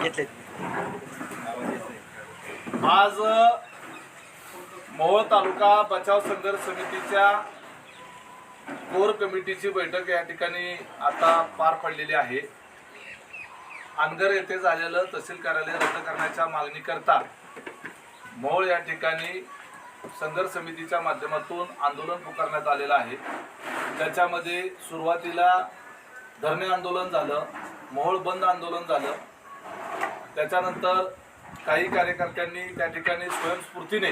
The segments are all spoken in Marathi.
घेतले आज मोहोळ तालुका बचाव संघर्ष समितीच्या कोर कमिटीची बैठक या ठिकाणी आता पार पडलेली आहे. अनगर येथे झालेलं तहसील कार्यालय रद्द करण्याच्या मागणी करता मोहोळ या ठिकाणी संघर्ष समितीच्या माध्यमातून आंदोलन पुकारण्यात आलेलं आहे. त्याच्यामध्ये सुरुवातीला धरणे आंदोलन झालं. मोहोळ बंद आंदोलन झालं. त्याच्यानंतर काही कार्यकर्त्यांनी त्या ठिकाणी स्वयंस्फूर्तीने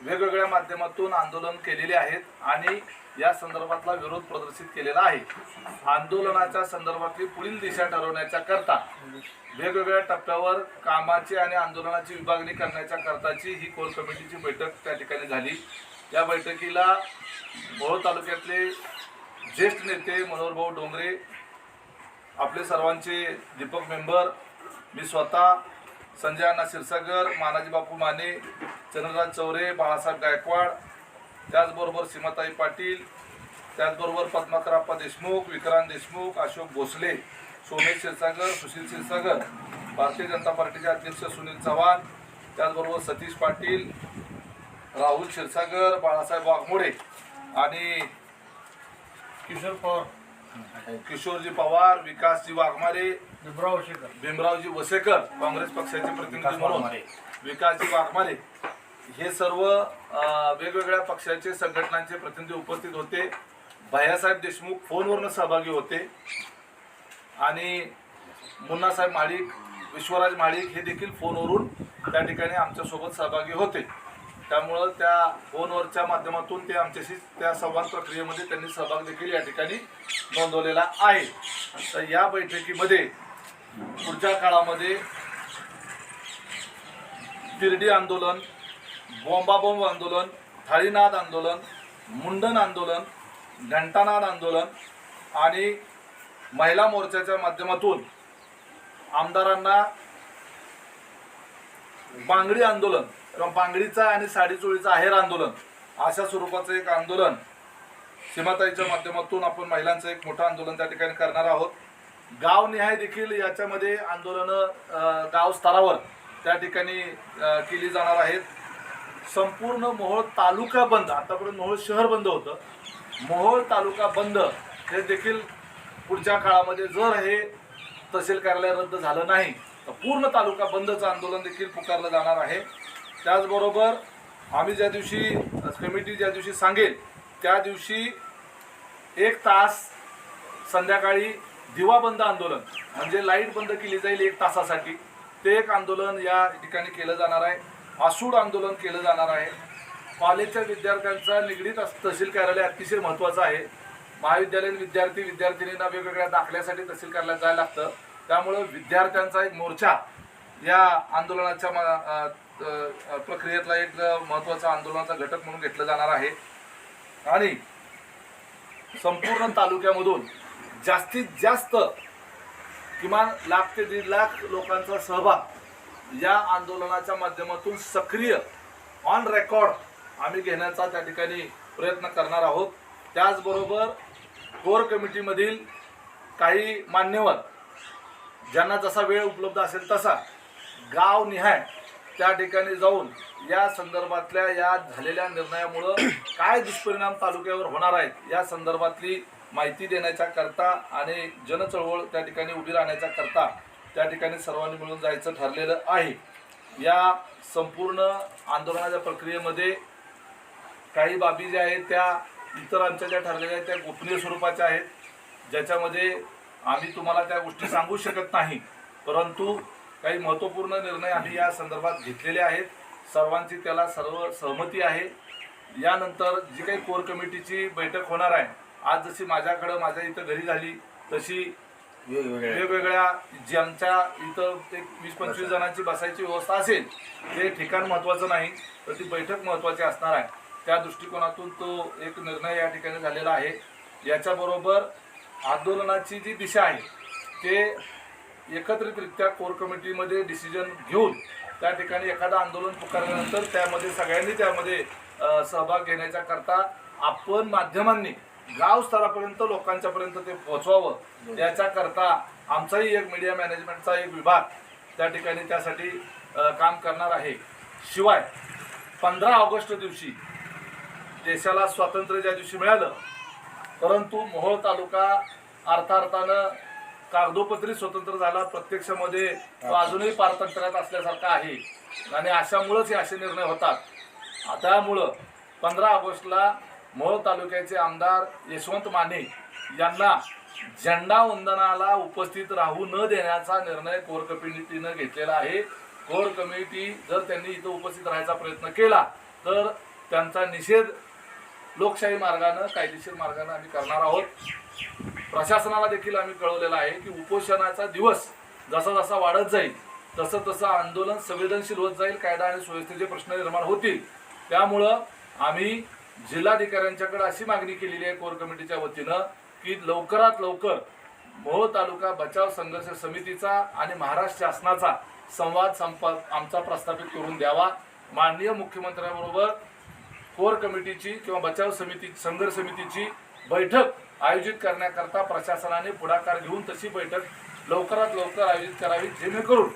वेगवेगळ्या माध्यमातून आंदोलन केलेले आहेत आणि या संदर्भातला विरोध प्रदर्शित केलेला आहे. आंदोलनाच्या संदर्भातली पुढील दिशा ठरवण्याच्या करता वेगवेगळ्या टप्प्यावर कामाची आणि आंदोलनाची विभागणी करण्याच्या करताची ही कोर कमिटीची बैठक त्या ठिकाणी झाली. या बैठकीला मोहोळ तालुक्यातले ज्येष्ठ नेते मनोहरभाऊ डोंगरे आपले सर्वांचे दीपक मेंबर मी स्वतः संजय अण्णा क्षीरसागर मानाजी बापू माने चंद्रराज चौरे बाळासाहेब गायकवाड त्याचबरोबर सीमाताई पाटील त्याचबरोबर पद्माकराप्पा देशमुख विक्रांत देशमुख अशोक भोसले सोमेश क्षीरसागर सुशील क्षीरसागर भारतीय जनता पार्टीचे अध्यक्ष सुनील चव्हाण त्याचबरोबर सतीश पाटील राहुल क्षीरसागर बाळासाहेब वाघमोडे आणि किशोर पवार. किशोरजी पवार विकासजी वाघमारे भीमराव शेखर. भीमरावजी वसेकर काँग्रेस पक्षाचे प्रतिनिधी म्हणून विकासजी वाघमारे. हे सर्व वेगवेगळ्या पक्षाचे संघटनांचे प्रतिनिधी उपस्थित होते. भैयासाहेब देशमुख फोनवरनं सहभागी होते. आणि मुन्नासाहेब माळीक विश्वराज माळीक हे देखील फोनवरून त्या ठिकाणी आमच्यासोबत सहभागी होते. त्यामुळं त्या फोनवरच्या माध्यमातून ते आमच्याशी त्या संवाद प्रक्रियेमध्ये त्यांनी सहभाग देखील या ठिकाणी नोंदवलेला आहे. तर या बैठकीमध्ये पुढच्या काळामध्ये तिरडी आंदोलन बॉम्बाबॉम्ब आंदोलन थाळीनाद आंदोलन मुंडन आंदोलन घंटानाद आंदोलन आणि महिला मोर्चाच्या माध्यमातून आमदारांना बांगडी आंदोलन किंवा बांगडीचा आणि साडी चोळीचा आहेर आंदोलन अशा स्वरूपाचं एक आंदोलन सीमाताईच्या माध्यमातून आपण महिलांचं एक मोठं आंदोलन त्या ठिकाणी करणार आहोत. गावनिहाय देखील याच्यामध्ये आंदोलनं गाव स्तरावर त्या ठिकाणी केली जाणार आहेत. संपूर्ण मोहोळ तालुका बंद आतापर्यंत मोहोळ शहर बंद होतं. मोहोळ तालुका बंद हे देखील पुढच्या काळामध्ये जर हे तहसील कार्यालय रद्द झालं नाही तर पूर्ण तालुका बंदचं आंदोलन देखील पुकारलं जाणार आहे. त्याचबरोबर आम्ही ज्या दिवशी कमिटी ज्या दिवशी सांगेल त्या दिवशी एक तास संध्याकाळी दिवा बंद आंदोलन म्हणजे लाइट बंद केली जाईल एक तासासाठी ते एक आंदोलन या ठिकाणी केलं जाणार आहे. आसूड आंदोलन केलं जाणार आहे. कॉलेजच्या विद्यार्थ्यांचा निगडीत तहसील कार्यालय अतिशय महत्त्वाचं आहे. महाविद्यालयीन विद्यार्थी विद्यार्थिनींना वेगवेगळ्या दाखल्यासाठी तहसील कार्यालयात जायला लागतं. त्यामुळं विद्यार्थ्यांचा एक मोर्चा या आंदोलनाच्या प्रक्रियेतला एक महत्त्वाचा आंदोलनाचा घटक म्हणून घेतलं जाणार आहे. आणि संपूर्ण तालुक्यामधून जास्तीत जास्त किमान लाख ते दीड लाख लोकांचा सहभाग या आंदोलनाच्या माध्यमातून सक्रिय ऑन रेकॉर्ड आम्ही घेण्याचा त्या ठिकाणी प्रयत्न करणार आहोत. त्याचबरोबर कोर कमिटीमधील काही मान्यवर ज्यांना जसा वेळ उपलब्ध असेल तसा गावनिहाय त्या ठिकाणी जाऊन या संदर्भातल्या या झालेल्या निर्णयामुळं काय दुष्परिणाम तालुक्यावर होणार आहेत या संदर्भातली माहिती देण्याच्या करता आणि जनचळवळ त्या ठिकाणी उभी राहण्याच्या करता त्या ठिकाणी सर्वांनी मिळून जायचं ठरलेलं आहे. या संपूर्ण आंदोलनाच्या प्रक्रियेमध्ये काही बाबी ज्या आहेत त्या इतर आमच्या ज्या ठरलेल्या आहेत त्या गोपनीय स्वरूपाच्या आहेत. ज्याच्यामध्ये आम्ही तुम्हाला त्या गोष्टी सांगू शकत नाही. परंतु काही महत्त्वपूर्ण निर्णय आम्ही या संदर्भात घेतलेले आहेत. सर्वांची त्याला सर्व सहमती आहे. यानंतर जी काही कोर कमिटीची बैठक होणार आहे आज जशी माझ्याकडं माझ्या इथं घरी झाली तशी वेगवेगळ्या ज्यांच्या इथं एक वीस पंचवीस जणांची बसायची व्यवस्था असेल ते ठिकाण महत्त्वाचं नाही तर ती बैठक महत्त्वाची असणार आहे. त्या दृष्टिकोनातून तो एक निर्णय या ठिकाणी झालेला आहे. याच्याबरोबर आंदोलनाची जी दिशा आहे ते एकत्रितरित्या कोर कमिटीमध्ये डिसिजन घेऊन त्या ठिकाणी एखादं आंदोलन पुकारल्यानंतर त्यामध्ये सगळ्यांनी त्यामध्ये सहभाग घेण्याच्या करता आपण माध्यमांनी गाव स्तरापर्यंत लोकांच्यापर्यंत ते पोहोचवावं याच्याकरता आमचाही एक मीडिया मॅनेजमेंटचा एक विभाग त्या ठिकाणी त्यासाठी काम करणार आहे. शिवाय पंधरा ऑगस्ट दिवशी देशाला स्वातंत्र्य ज्या दिवशी मिळालं परंतु मोहोळ तालुका अर्थार्थानं कागदोपत्री स्वतंत्र झाला प्रत्यक्षामध्ये तो अजूनही पारतंत्र्यात असल्यासारखा आहे. आणि अशामुळंच हे असे निर्णय होतात. त्यामुळं पंधरा ऑगस्टला मोहोळ तालुक्याचे आमदार यशवंत माने यांना झेंडा वंदनाला उपस्थित राहू न देण्याचा निर्णय कोर कमिटीनं घेतलेला आहे. कोर कमिटी जर त्यांनी इथं उपस्थित राहायचा प्रयत्न केला तर त्यांचा निषेध लोकशाही मार्गानं कायदेशीर मार्गानं आम्ही करणार आहोत. प्रशासनाला देखील आम्ही कळवलेलं आहे की उपोषणाचा दिवस जसा जसा वाढत जाईल तसं तसं आंदोलन संवेदनशील होत जाईल कायदा आणि सुव्यवस्थेचे प्रश्न निर्माण होतील. त्यामुळं आम्ही जिल्हाधिकाऱ्यांच्याकडे अशी मागणी केलेली आहे कोर कमिटीच्या वतीनं की लवकरात लवकर मोहोळ तालुका बचाव संघर्ष समितीचा आणि महाराष्ट्र शासनाचा संवाद संपा आमचा प्रस्थापित करून द्यावा. माननीय मुख्यमंत्र्यांबरोबर कोर कमिटीची किंवा बचाव समिती संघर्ष समितीची बैठक आयोजित करण्याकरता प्रशासनाने पुढाकार घेऊन तशी बैठक लवकरात लवकर आयोजित करावी जेणेकरून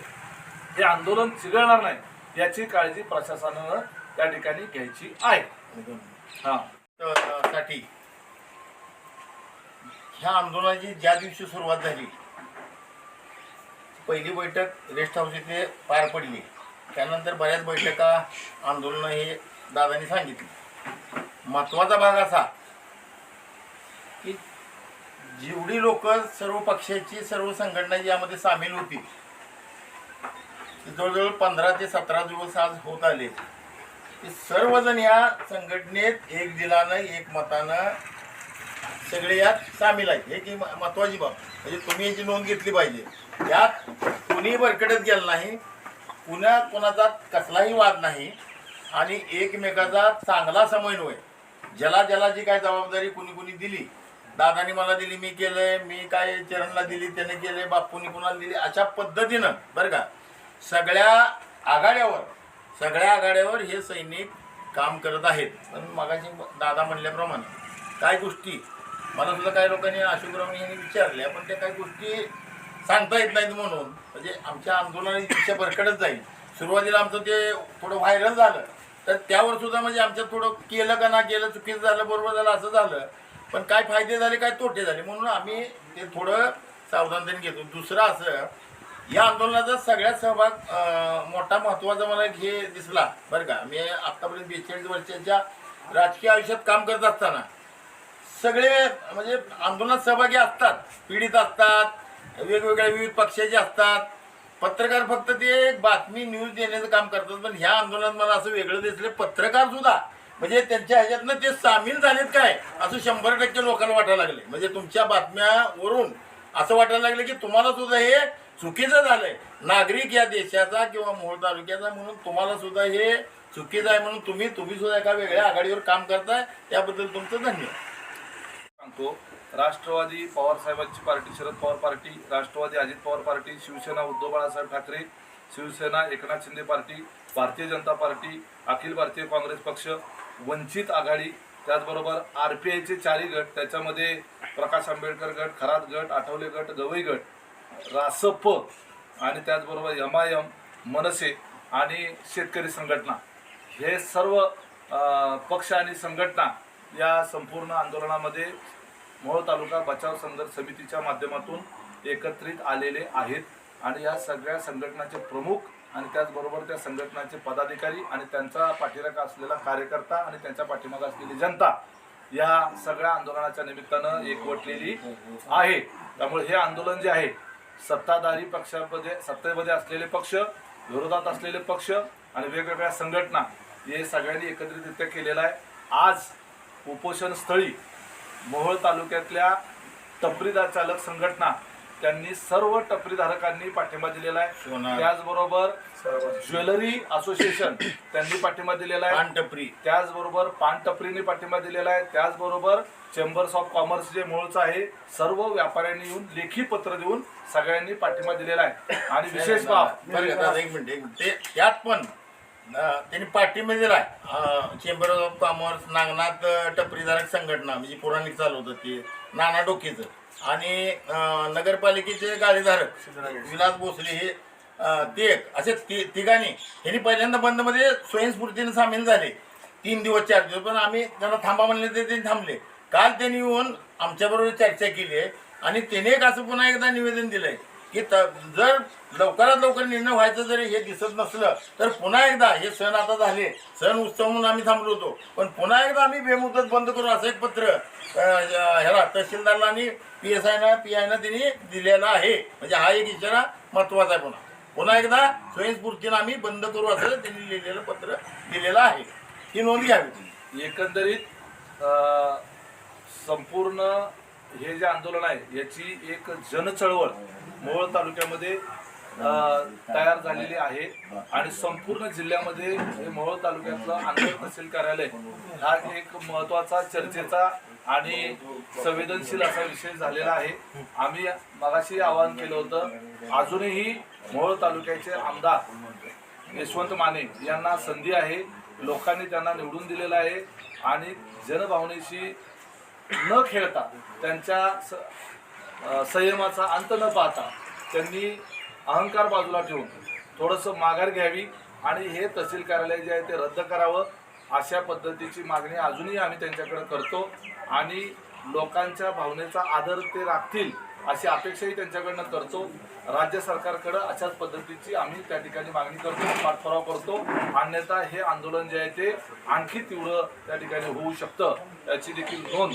हे आंदोलन चिघळणार नाही याची काळजी प्रशासनानं त्या ठिकाणी घ्यायची आहे. हा. साठी ह्या आंदोलनाची ज्या दिवशी सुरुवात झाली पहिली बैठक रेस्ट हाऊस इथे पार पडली. त्यानंतर बऱ्याच बैठका आंदोलनं हे दादांनी सांगितली. महत्त्वाचा भाग असा जेवढी लोक सर्व पक्षाची सर्व संघटना यामध्ये सामील होती जवळजवळ पंधरा ते सतरा दिवस आज होत आले. की सर्वजण या संघटनेत एक दिलानं एक मतानं सगळे यात सामील आहेत. हे की म- महत्वाची बाब. म्हणजे तुम्ही याची नोंद घेतली पाहिजे. यात कुणी भरकटत गेलं नाही कुणा कोणाचा कसलाही वाद नाही आणि एकमेकाचा चांगला समन्वय. ज्याला ज्याला जी काय जबाबदारी कुणी कुणी दिली दादानी मला दिली मी केलंय मी काय चरणला दिली त्याने केलंय बापूंनी कुणाला दिली अशा पद्धतीनं बरं का. सगळ्या आघाड्यावर सगळ्या आघाड्यावर हे सैनिक काम करत आहेत. पण मगाशी दादा म्हणल्याप्रमाणे काय गोष्टी मला सुद्धा काही लोकांनी अशोकराव यांनी विचारल्या पण त्या काही गोष्टी सांगता येत नाहीत म्हणून. म्हणजे आमच्या आंदोलनाची दिशा भरकडत जाईल. सुरुवातीला आमचं ते थोडं व्हायरल झालं तर त्यावर सुद्धा म्हणजे आमच्यात थोडं केलं का ना केलं चुकीचं झालं बरोबर झालं असं झालं. पण काय फायदे झाले काय तोटे झाले म्हणून आम्ही ते थोडं सावधानतेने घेतो. दुसरं असं या आंदोलनाचा सगळ्यात सहभाग मोठा महत्त्वाचा मला हे दिसला. बरं का मी आत्तापर्यंत बेचाळीस वर्षाच्या राजकीय आयुष्यात काम करत असताना सगळे म्हणजे आंदोलनात सहभागी असतात पीडित असतात वेगवेगळ्या विविध पक्षाचे असतात. पत्रकार फक्त ते एक बातमी न्यूज देण्याचं काम करतात पण ह्या आंदोलनात मला असं वेगळं दिसलं पत्रकार सुद्धा म्हणजे त्यांच्या ह्याच्यातनं ते सामील झालेत काय? असं शंभर टक्के लोकांना वाटायला लागले. म्हणजे तुमच्या बातम्यावरून असं वाटायला लागलं की तुम्हाला सुद्धा हे चुकीचं झालंय. नागरिक या देशाचा किंवा मोहोळ तालुक्याचा म्हणून तुम्हाला सुद्धा हे चुकीचं आहे म्हणून तुम्ही तुम्ही सुद्धा एका वेगळ्या आघाडीवर काम करताय. त्याबद्दल तुमचं धन्यवाद. सांगतो राष्ट्रवादी पवार साहेबांची party Sharad Pawar party Rashtravadi Ajit Pawar party Shivsena Uddhav Balasaheb Thackeray Shivsena Eknath Shinde party Bharatiya Janata party Akhil Bharatiya Congress पक्ष वंचित आघाडी त्याचबरोबर आर पी आयचे चारही गट त्याच्यामध्ये प्रकाश आंबेडकर गट खरात गट आठवले गट गवई गट रासप आणि त्याचबरोबर एम आय एम मनसे आणि शेतकरी संघटना. हे सर्व पक्ष आणि संघटना या संपूर्ण आंदोलनामध्ये मोहोळ तालुका बचाव संघर्ष समितीच्या माध्यमातून एकत्रित आलेले आहेत. आणि या सगळ्या संघटनाचे प्रमुख आणि त्याचबरोबर त्या संघटनाचे पदाधिकारी आणि त्यांचा पाठीराखा असलेला कार्यकर्ता आणि त्यांच्या पाठीमागा असलेली जनता या सगळ्या आंदोलनाच्या निमित्तानं एकवटलेली आहे. त्यामुळे हे आंदोलन जे आहे सत्ताधारी पक्षामध्ये सत्तेमध्ये असलेले पक्ष विरोधात असलेले पक्ष आणि वेगवेगळ्या संघटना हे सगळ्यांनी एकत्रितरित्या केलेलं आहे. आज उपोषण स्थळी मोहोळ तालुक्यातल्या टपरीदार चालक संघटना त्यांनी सर्व टपरीधारकांनी पाठिंबा दिलेला आहे. त्याचबरोबर ज्वेलरी असोसिएशन त्यांनी पाठिंबा दिलेला आहे. पानटपरी त्याचबरोबर पान टपरीने पाठिंबा दिलेला आहे. त्याचबरोबर चेंबर्स ऑफ कॉमर्स जे मूळचं आहे सर्व व्यापाऱ्यांनी येऊन लेखी पत्र देऊन सगळ्यांनी पाठिंबा दिलेला आहे. आणि विशेष बाब एक मिनिट एक मिनिट. त्यात पण त्यांनी पाठिंबा दिलाय चेंबर ऑफ कॉमर्स नागनाथ टपरीधारक संघटना म्हणजे पुराणिक चालू होतं ते नाना डोकेचं. आणि अं, नगरपालिकेचे गाडीधारक विलास भोसले हे अं, ते एक असे ति तिघांनी ह्यांनी पहिल्यांदा बंदमध्ये स्वयंस्फूर्तीने सामील झाले. तीन दिवस चार दिवस पण आम्ही त्यांना थांबा म्हणले ते त्यांनी थांबले. काल त्यांनी येऊन आमच्याबरोबर चर्चा केली आहे आणि त्याने एक असं पुन्हा एकदा निवेदन दिलं आहे की जर लवकरात लवकर निर्णय व्हायचं जरी हे दिसत नसलं तर पुन्हा एकदा हे सण आता झाले. सण उत्सव म्हणून आम्ही थांबलो होतो. पण पुन्हा एकदा आम्ही बेमुदत बंद करू असं एक पत्र ह्याला तहसीलदारला आणि पी एस आयनं पी आयनं त्यांनी दिलेला आहे. म्हणजे हा एक इशारा महत्त्वाचा आहे पुन्हा. पुन्हा एकदा स्वयंस्फूर्तीनं आम्ही बंद करू असं त्यांनी लिहिलेलं पत्र दिलेलं आहे. ही नोंद घ्यावी एकंदरीत संपूर्ण हे जे आंदोलन आहे याची एक जनचळवळ मोहोळ तालुक्यामध्ये तयार झालेली आहे. आणि संपूर्ण जिल्ह्यामध्ये हे मोहोळ तालुक्यातलं आंदोलन तहसील कार्यालय हा एक महत्त्वाचा चर्चेचा आणि संवेदनशील असा विषय झालेला आहे. आम्ही मगाशी आवाहन केलं होतं अजूनही मोहोळ तालुक्याचे आमदार यशवंत माने यांना संधी आहे. लोकांनी त्यांना निवडून दिलेलं आहे. आणि जनभावनेशी न खेळता त्यांच्या स- संयमाचा अंत न पाहता त्यांनी अहंकार बाजूला ठेवून थोडंसं माघार घ्यावी आणि हे तहसील कार्यालय जे आहे ते रद्द करावं अशा पद्धतीची मागणी अजूनही आम्ही त्यांच्याकडे करतो आणि लोकांच्या भावनेचा आदर ते राखतील अशी अपेक्षाही त्यांच्याकडनं करतो. राज्य सरकारकडं अशाच पद्धतीची आम्ही त्या ठिकाणी मागणी करतो पाठपुरावा करतो. अन्यथा हे आंदोलन जे आहे ते आणखी तीव्र त्या ठिकाणी होऊ शकतं याची देखील नोंद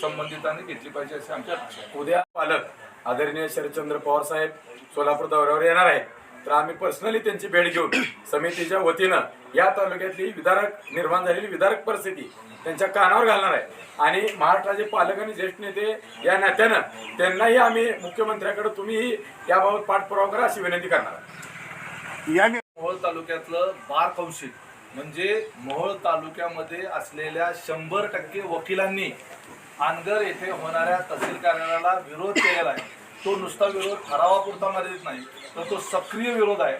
संबंधितांनी घेतली पाहिजे अशी आमच्या उद्या पालक आदरणीय शरदचंद्र पवार साहेब सोलापूर दौऱ्यावर येणार आहे तर आम्ही पर्सनली त्यांची भेट घेऊन समितीच्या वतीनं या तालुक्यातली विदारक निर्माण झालेली विदारक परिस्थिती त्यांच्या कानावर घालणार आहे. आणि महाराष्ट्राचे पालक आणि ज्येष्ठ नेते या नात्यानं त्यांनाही आम्ही मुख्यमंत्र्याकडे तुम्हीही याबाबत पाठपुरावा करा अशी विनंती करणार आहे. मोहोळ तालुक्यातलं बार कौन्सिल म्हणजे मोहोळ तालुक्यामध्ये असलेल्या शंभर टक्के वकिलांनी आनगर येथे होणाऱ्या तहसील कार्यालयाला विरोध केलेला आहे. तो नुसता विरोध ठरावापुरता मर्यादित नाही तर तो सक्रिय विरोध आहे.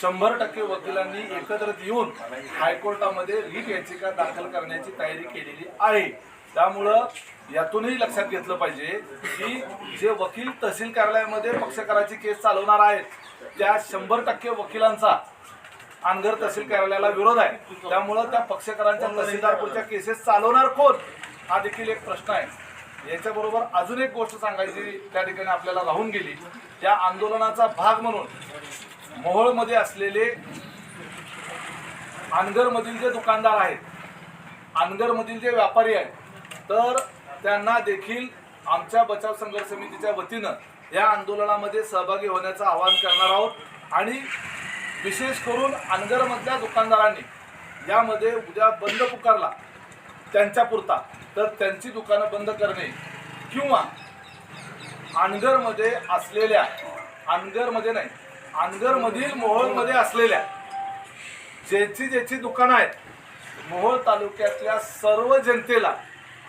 शंभर टक्के वकिलांनी एकत्रित येऊन हायकोर्टामध्ये रीट याचिका दाखल करण्याची तयारी केलेली आहे. त्यामुळं यातूनही लक्षात घेतलं पाहिजे की जे वकील तहसील कार्यालयामध्ये पक्षकाराची केस चालवणार आहेत त्या शंभर टक्के वकिलांचा अनगर तहसील कार्यालयाला विरोध आहे. त्यामुळं त्या पक्षकारांच्या तहसीलदारपूरच्या केसेस चालवणार कोण? हा देखील एक प्रश्न आहे. याच्याबरोबर अजून एक गोष्ट सांगायची त्या ठिकाणी आपल्याला राहून गेली. त्या आंदोलनाचा भाग म्हणून मोहोळमध्ये असलेले अनगरमधील जे दुकानदार आहेत अनगरमधील जे व्यापारी आहेत तर त्यांना देखील आमच्या बचाव संघर्ष समितीच्या वतीनं या आंदोलनामध्ये सहभागी होण्याचं आवाहन करणार आहोत. आणि विशेष करून अनगरमधल्या दुकानदारांनी यामध्ये उद्या बंद पुकारला. त्यांच्यापुरता तर त्यांची दुकानं बंद करणे किंवा अनगरमध्ये असलेल्या अनगरमध्ये नाही अनगरमधील मोहोळमध्ये असलेल्या ज्याची ज्याची दुकानं आहेत मोहोळ तालुक्यातल्या सर्व जनतेला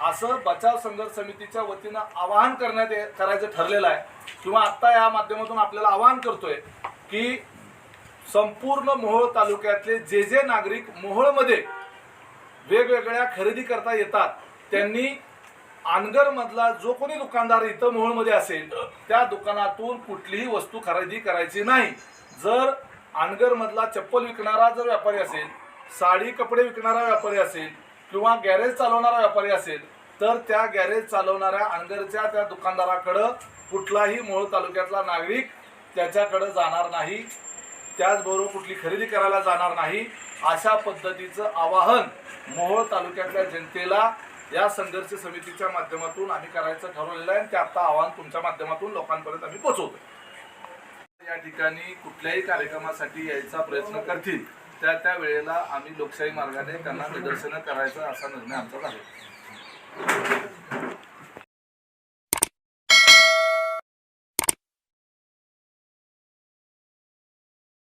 असं बचाव संघर्ष समितीच्या वतीनं आवाहन करण्यात करायचं ठरलेलं आहे. किंवा आत्ता या माध्यमातून आपल्याला आवाहन करतोय की संपूर्ण मोहोळ तालुक्यातले जे जे नागरिक मोहोळमध्ये वेगवेगळ्या खरेदी करता येतात. त्यांनी आनगरमधला जो कोणी दुकानदार इथं मोहोळमध्ये असेल त्या दुकानातून कुठलीही वस्तू खरेदी करायची नाही. जर आनगरमधला चप्पल विकणारा जर व्यापारी असेल साडी कपडे विकणारा व्यापारी असेल किंवा गॅरेज चालवणारा व्यापारी असेल तर त्या गॅरेज चालवणाऱ्या अनगरच्या त्या दुकानदाराकडं कुठलाही मोहोळ तालुक्यातला नागरिक त्याच्याकडं जाणार नाही. त्याचबरोबर कुठली खरेदी करायला जाणार नाही. अशा पद्धतीचं आवाहन मोहोळ तालुक्यातल्या जनतेला या संघर्ष समितीच्या माध्यमातून आम्ही करायचं ठरवलेलं आहे आणि ते आता आवाहन तुमच्या माध्यमातून लोकांपर्यंत आम्ही पोहोचवतो या ठिकाणी कुठल्याही कार्यक्रमासाठी यायचा प्रयत्न करतील त्या त्या वेळेला आम्ही लोकशाही मार्गाने त्यांना निदर्शनं करायचं असा निर्णय आमचा झाला.